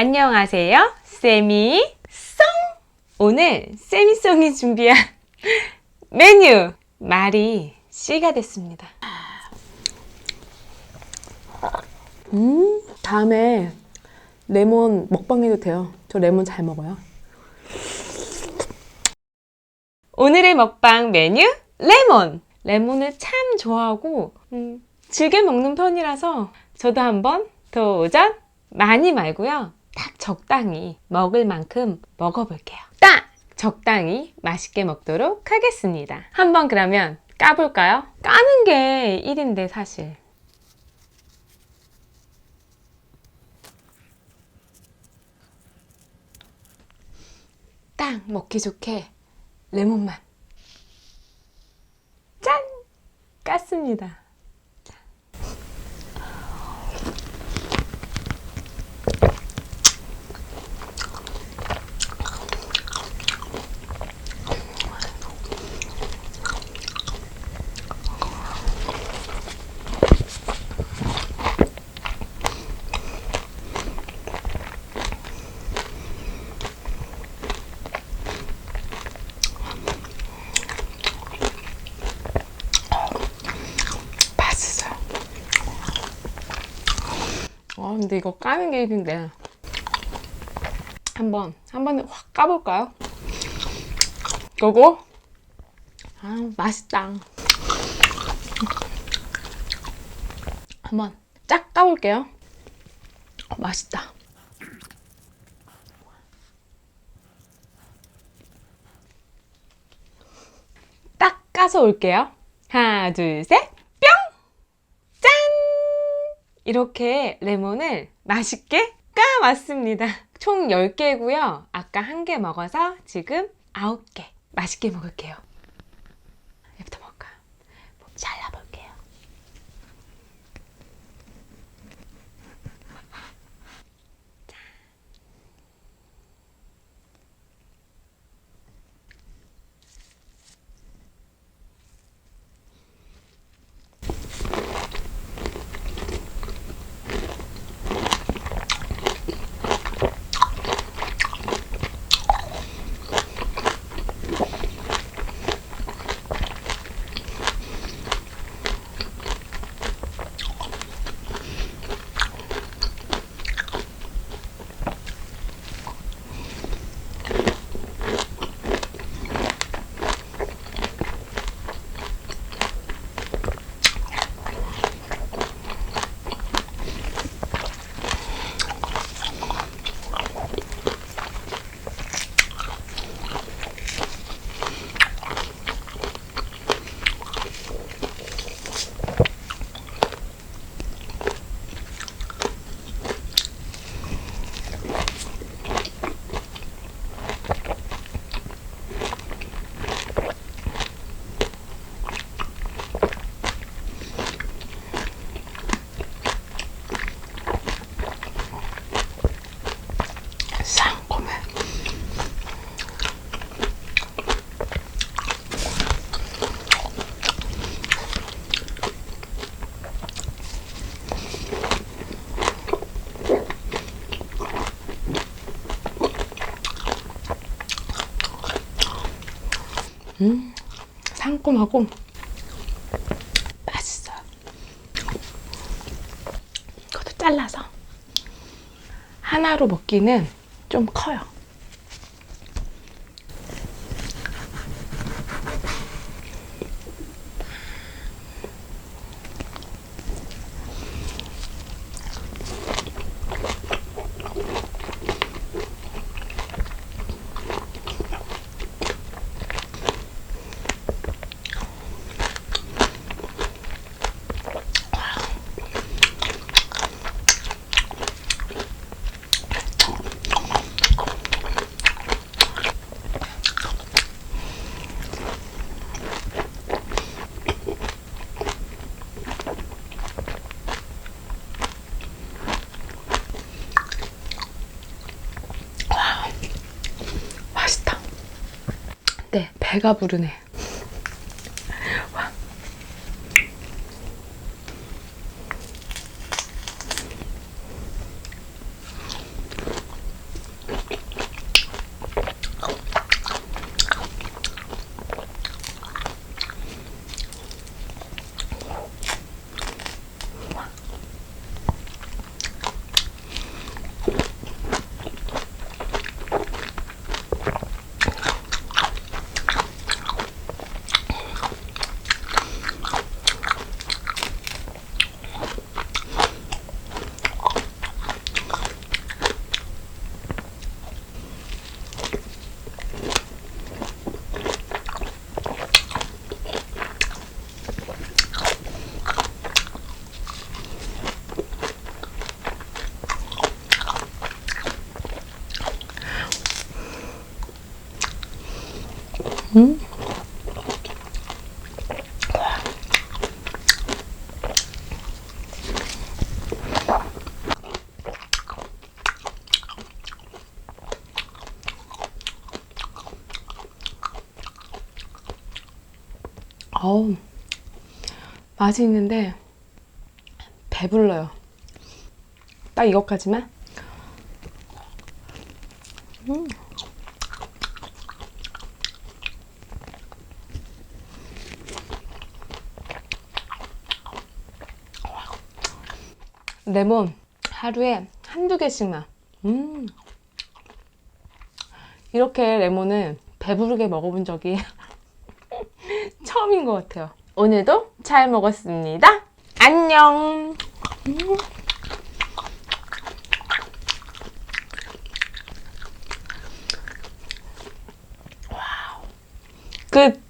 안녕하세요. 세미 송! 오늘 세미송이 준비한 메뉴 말이 씨가 됐습니다. 음, 다음에 레몬 먹방 해도 돼요. 저 레몬 잘 먹어요. 오늘의 먹방 메뉴 레몬. 레몬을 참 좋아하고 음, 즐겨 먹는 편이라서 저도 한번 도전 많이 말고요. 딱 적당히 먹을 만큼 먹어볼게요. 딱 적당히 맛있게 먹도록 하겠습니다. 한번 그러면 까볼까요? 까는 게 일인데 사실. 딱 먹기 좋게 레몬만. 짠! 깠습니다. 맛있어요. 아, 근데 이거 까는 게 일인데. 한번, 한번 확 까볼까요? 요거? 아, 맛있다. 한번 쫙 까볼게요. 어, 맛있다. 딱 까서 올게요. 하나, 둘, 셋, 뿅! 짠! 이렇게 레몬을 맛있게 까왔습니다. 총 10개고요. 아까 한 개 먹어서 지금 9개. 맛있게 먹을게요. 얘부터 먹을까요? 뭐 잘라볼 음, 상콤하고 맛있어요. 이것도 잘라서 하나로 먹기는 좀 커요. 맛있다. 네, 배가 부르네. 음. 어우, 맛이 있는데 배불러요. 딱 이것까지만. 음. 레몬 하루에 한두 개씩만. 음. 이렇게 레몬을 배부르게 먹어본 적이 처음인 것 같아요. 오늘도 잘 먹었습니다. 안녕. 끝.